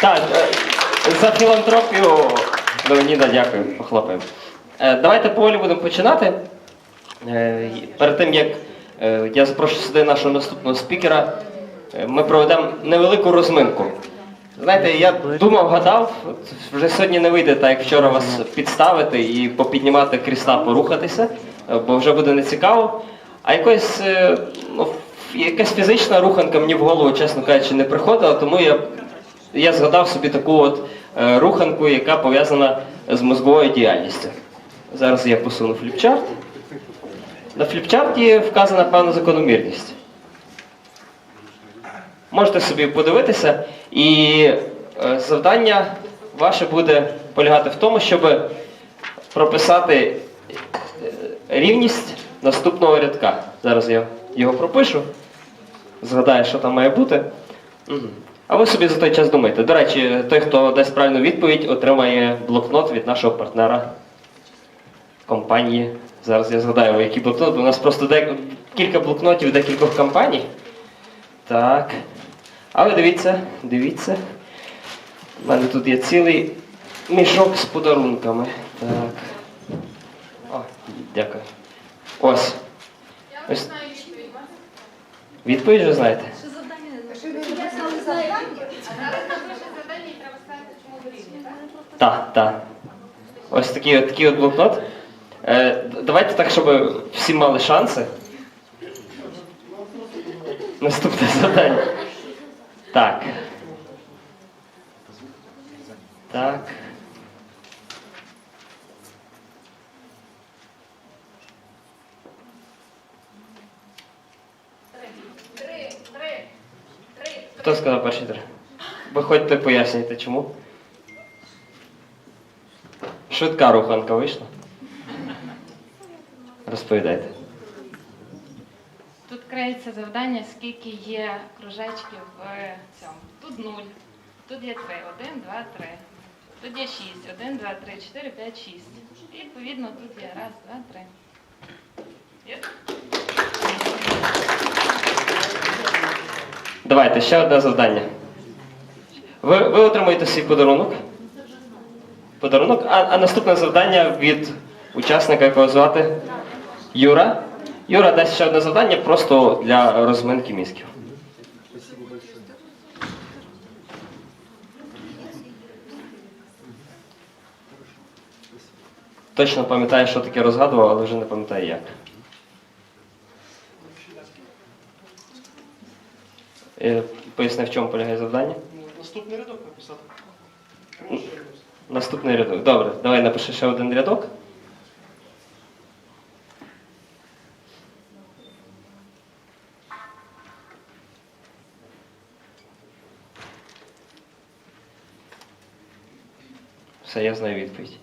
Так, е, за філантропію Леоніда дякую, похлопаємо. Е, Давайте поволі будемо починати. Е, Перед тим як я запрошую сюди нашого наступного спікера, ми проведемо невелику розминку. Знаєте, я думав, гадав, вже сьогодні не вийде так, як вчора вас підставити і попіднімати крісла, порухатися, бо вже буде нецікаво. А якось, ну, якась фізична руханка мені в голову, чесно кажучи, не приходила, тому я я згадав собі таку от е, руханку, яка пов'язана з мозговою діяльністю. Зараз я посуну фліпчарт. На фліпчарті вказана певна закономірність. Можете собі подивитися, і е, завдання ваше буде полягати в тому, щоб прописати е, рівність наступного рядка. Зараз я його пропишу, згадаю, що там має бути. А ви собі за той час думайте. До речі, той, хто дасть правильну відповідь, отримає блокнот від нашого партнера компанії. Зараз я згадаю, який блокнот. бо У нас просто дек... кілька блокнотів декількох компаній. Так. Але дивіться, дивіться. У мене тут є цілий мішок з подарунками. Так. О, дякую. Ось. Я Ось. вже знаю відповідь. Відповідь вже знаєте? Що завдання не А зараз напише завдання і треба сказати, чому дорівнює, так? Так. Ось такий от, такий от блокнот. Е, давайте так, щоб всі мали шанси. Наступне завдання. Так. Так. Три, три, три. Хто сказав перші три? Виходьте, пояснюйте, чому. Швидка руханка вийшла. Розповідайте. Тут криється завдання, скільки є кружечків в цьому. Тут нуль, тут є три. Один, два, три. Тут є шість. Один, два, три, чотири, п'ять, шість. І відповідно тут є раз, два, три. Є? Давайте, ще одне завдання. Ви, ви отримуєте свій подарунок. Подарунок, а, а наступне завдання від учасника, якого звати Юра. Юра дасть ще одне завдання просто для розминки мізків. Точно пам'ятаю, що таке розгадував, але вже не пам'ятаю як. Поясни, в чому полягає завдання. Наступний рядок написати. Наступний рядок. Добре, давай напиши ще один рядок. Все, я знаю відповідь.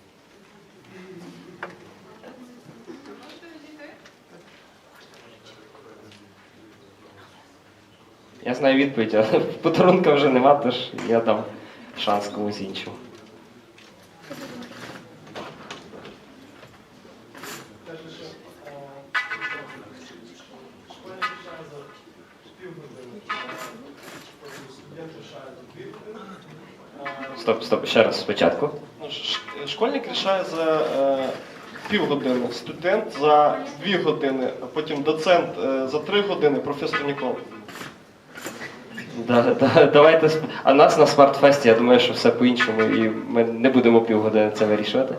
Я знаю відповідь, але подарунка вже нема, тож я дам шанс комусь іншому. Стоп, стоп, ще раз спочатку. Школьник рішає за е, півгодини, студент за дві години, а потім доцент е, за три години, професор ніколи. Да, да, давайте. сп- А нас на смартфесті, я думаю, що все по-іншому, і ми не будемо півгодини це вирішувати.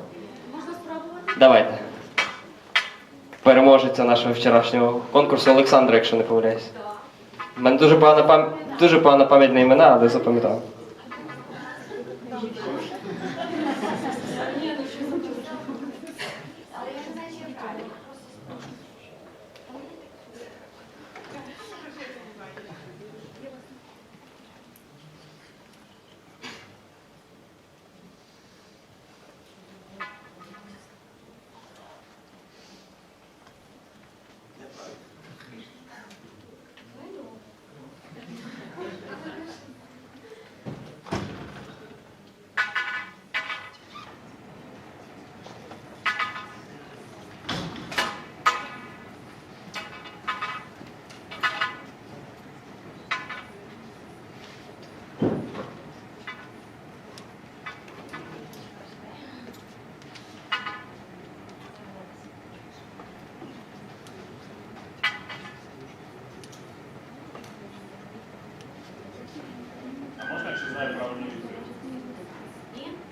Можна спробувати? Давайте. Переможеця нашого вчорашнього конкурсу Олександра, якщо не помиляюсь. У мене дуже погана пам... дуже погана пам'ять на імена, але запам'ятав.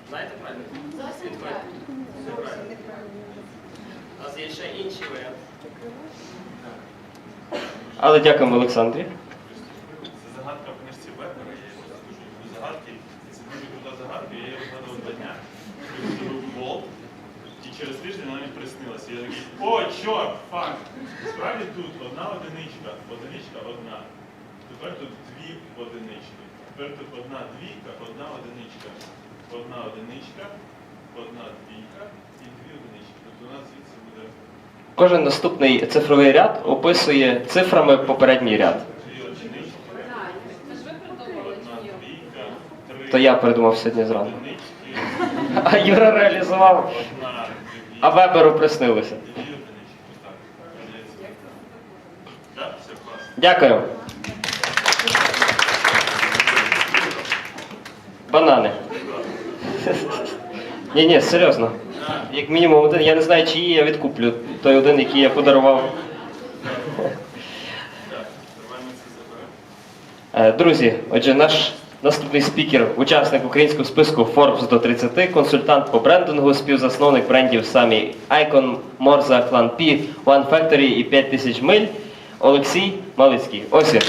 Знаєте правильно? Зовсім Відповідь. правильно. Все правильно. У нас є ще інший варіант. Але дякуємо Олександрі. Це загадка в книжці Вебера, я його дуже люблю загадки. Це дуже крута загадка, я її розгадував два дня. Коли був болт, і через тиждень вона мені приснилася. Я такий, о, чорт, факт! Справді тут одна одиничка, одиничка одна. Тепер тут дві одинички. Тепер тут одна двійка, одна одиничка. Одна одиничка, одна двійка і дві одинички. Тобто у нас звідси буде Кожен наступний цифровий ряд описує цифрами попередній ряд. дві одинички, одна двійка, три То я придумав сьогодні зранку. одинички. А Юра реалізував, Одна, а Веберу приснилося. дві одинички. Так, здається. Так, все класно. Дякую. Ні, ні, серйозно. Як мінімум один, я не знаю, чиї я відкуплю. Той один, який я подарував. Е, Друзі, отже, наш наступний спікер, учасник українського списку Forbes до 30, консультант по брендингу, співзасновник брендів самі Icon, Morza, Clan P, One Factory і 5000 миль Олексій Малицький. Ось він.